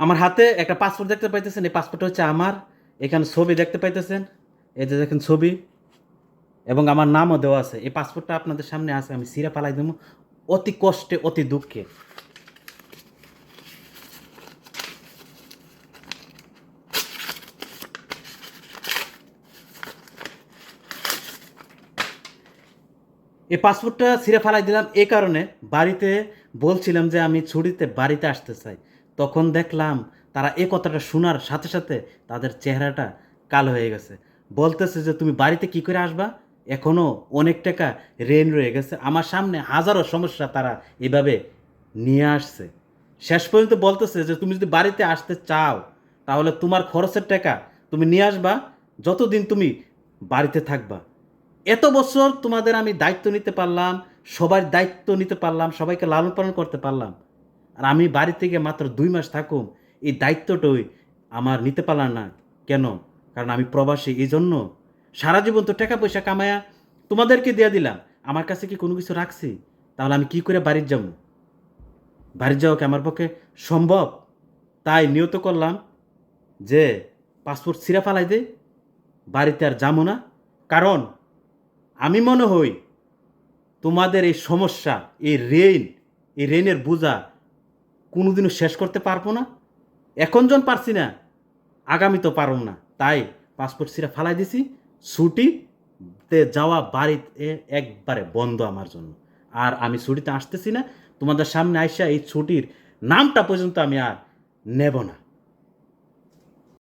আমার হাতে একটা পাসপোর্ট দেখতে পাইতেছেন, এই পাসপোর্টটা হচ্ছে আমার। এখানে ছবি দেখতে পাইতেছেন, এই যে দেখেন ছবি, এবং আমার নামও দেওয়া আছে। এই পাসপোর্টটা আপনাদের সামনে আছে, আমি সিরা পালাই দেবো। অতি কষ্টে, অতি দুঃখে। এই পাসপোর্টটা ছিঁড়ে ফেলাই দিলাম এই কারণে, বাড়িতে বলছিলাম যে আমি ছুটিতে বাড়িতে আসতে চাই। তখন দেখলাম তারা এ কথাটা শোনার সাথে সাথে তাদের চেহারাটা কালো হয়ে গেছে। বলতেছে যে, তুমি বাড়িতে কি করে আসবা? এখনও অনেক টাকা রেন রয়ে গেছে। আমার সামনে হাজারো সমস্যা তারা এভাবে নিয়ে আসছে। শেষ পর্যন্ত বলতেছে যে, তুমি যদি বাড়িতে আসতে চাও, তাহলে তোমার খরচের টাকা তুমি নিয়ে আসবা যতদিন তুমি বাড়িতে থাকবা। এত বছর তোমাদের আমি দায়িত্ব নিতে পারলাম, সবার দায়িত্ব নিতে পারলাম, সবাইকে লালন পালন করতে পারলাম। আর আমি বাড়ি থেকে মাত্র দুই মাস থাকুম, এই দায়িত্বটাই আমার নিতে পারলাম না। কেন? কারণ আমি প্রবাসী, এই জন্য। সারা জীবন তো টাকা পয়সা কামায়া তোমাদেরকে দিয়ে দিলাম। আমার কাছে কি কোনো কিছু রাখছি? তাহলে আমি কি করে বাড়ির যাব? বাড়ির যাওয়া কি আমার পক্ষে সম্ভব? তাই নিয়ত করলাম যে পাসপোর্ট ছিঁড়া ফালাই দে বাড়িতে আর যাব না। কারণ আমি মনে হই তোমাদের এই সমস্যা, এই রেইন, এই রেইনের বোঝা কোনোদিনও শেষ করতে পারব না। এখন জন পারছি না, আগামী তো পারব না। তাই পাসপোর্ট সিরা ফালাই দিছি। ছুটিতে যাওয়া বাড়িতে একবারে বন্ধ আমার জন্য। আর আমি ছুটিতে আসতেছি না। তোমাদের সামনে আইসা এই ছুটির নামটা পর্যন্ত আমি আর নেব না।